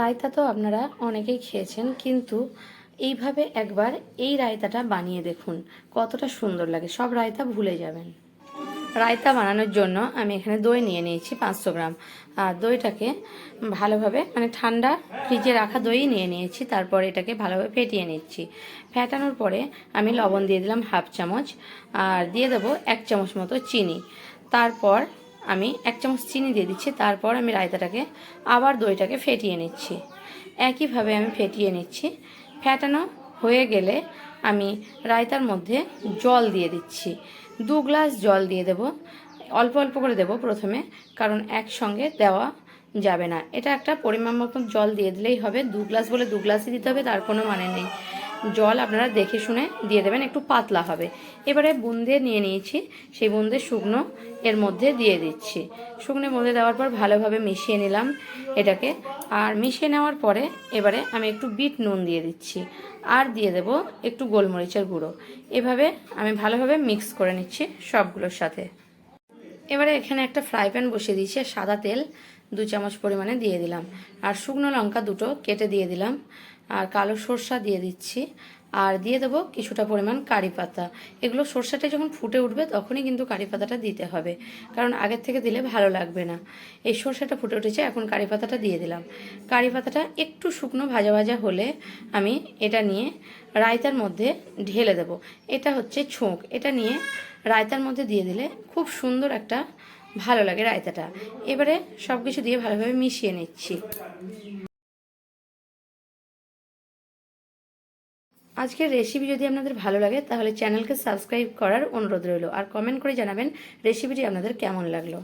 রায়তা তো আপনারা অনেকেই খেয়েছেন, কিন্তু এইভাবে একবার এই রায়তাটা বানিয়ে দেখুন, কতটা সুন্দর লাগে। সব রায়তা ভুলে যাবেন। রায়তা বানানোর জন্য আমি এখানে দই নিয়ে নিয়েছি পাঁচশো গ্রাম। আর দইটাকে ভালোভাবে মানে ঠান্ডা ফ্রিজে রাখা দই নিয়ে নিয়েছি, তারপর এটাকে ভালোভাবে ফেটিয়ে নিচ্ছি। ফেটানোর পরে আমি লবণ দিয়ে দিলাম হাফ চামচ, আর দিয়ে দেবো এক চামচ মতো চিনি। তারপর আমি এক চামচ চিনি দিয়ে দিচ্ছি, তারপর আমি রায়তাটাকে, আবার দইটাকে ফেটিয়ে নিচ্ছি। একইভাবে আমি ফেটিয়ে নিচ্ছি। ফেটানো হয়ে গেলে আমি রায়তার মধ্যে জল দিয়ে দিচ্ছি। দু গ্লাস জল দিয়ে দেব। অল্প অল্প করে দেব প্রথমে, কারণ একসঙ্গে দেওয়া যাবে না। এটা একটা পরিমাণ মতন জল দিয়ে দিলেই হবে। দু গ্লাস বলে দু গ্লাসই দিতে হবে, তার কোনো মানে নেই। জল আপনারা দেখে শুনে দিয়ে দেবেন, একটু পাতলা হবে। এবারে বুন্দে নিয়ে নিয়েছি, সেই বুন্দে শুকনো এর মধ্যে দিয়ে দিচ্ছি। শুকনো মধ্যে দেওয়ার পর ভালোভাবে মিশিয়ে নিলাম এটাকে। আর মিশিয়ে নেওয়ার পরে এবারে আমি একটু বিট নুন দিয়ে দিচ্ছি, আর দিয়ে দেব একটু গোলমরিচের গুঁড়ো। এভাবে আমি ভালোভাবে মিক্স করে নিচ্ছি সবগুলোর সাথে। এবারে এখানে একটা ফ্রাই প্যান বসিয়ে দিয়েছি, সাদা তেল। দু চামচ পরিমাণে দিয়ে দিলাম। আর শুকনো লঙ্কা দুটো কেটে দিয়ে দিলাম। আর কালো সর্ষা দিয়ে দিচ্ছি। আর দিয়ে দেবো কিছুটা পরিমাণ কারি পাতা। এগুলো সর্ষাটা যখন ফুটে উঠবে তখনই কিন্তু কারি পাতাটা দিতে হবে। কারণ আগের থেকে দিলে ভালো লাগবে না। এই সর্ষাটা ফুটে উঠেছে, এখন কারি পাতাটা দিয়ে দিলাম। কারি পাতাটা একটু শুকনো ভাজা ভাজা হলে আমি এটা নিয়ে রায়তার মধ্যে ঢেলে দেব। এটা হচ্ছে ছোঁক। এটা নিয়ে রায়তার মধ্যে দিয়ে দিলে খুব সুন্দর একটা ভালো লাগে রায়তাটা। এবারে সব কিছু দিয়ে ভালোভাবে মিশিয়ে নিচ্ছি। আজকের রেসিপি যদি আপনাদের ভালো লাগে, তাহলে চ্যানেলকে সাবস্ক্রাইব করার অনুরোধ রইল। আর কমেন্ট করে জানাবেন রেসিপিটি আপনাদের কেমন লাগল।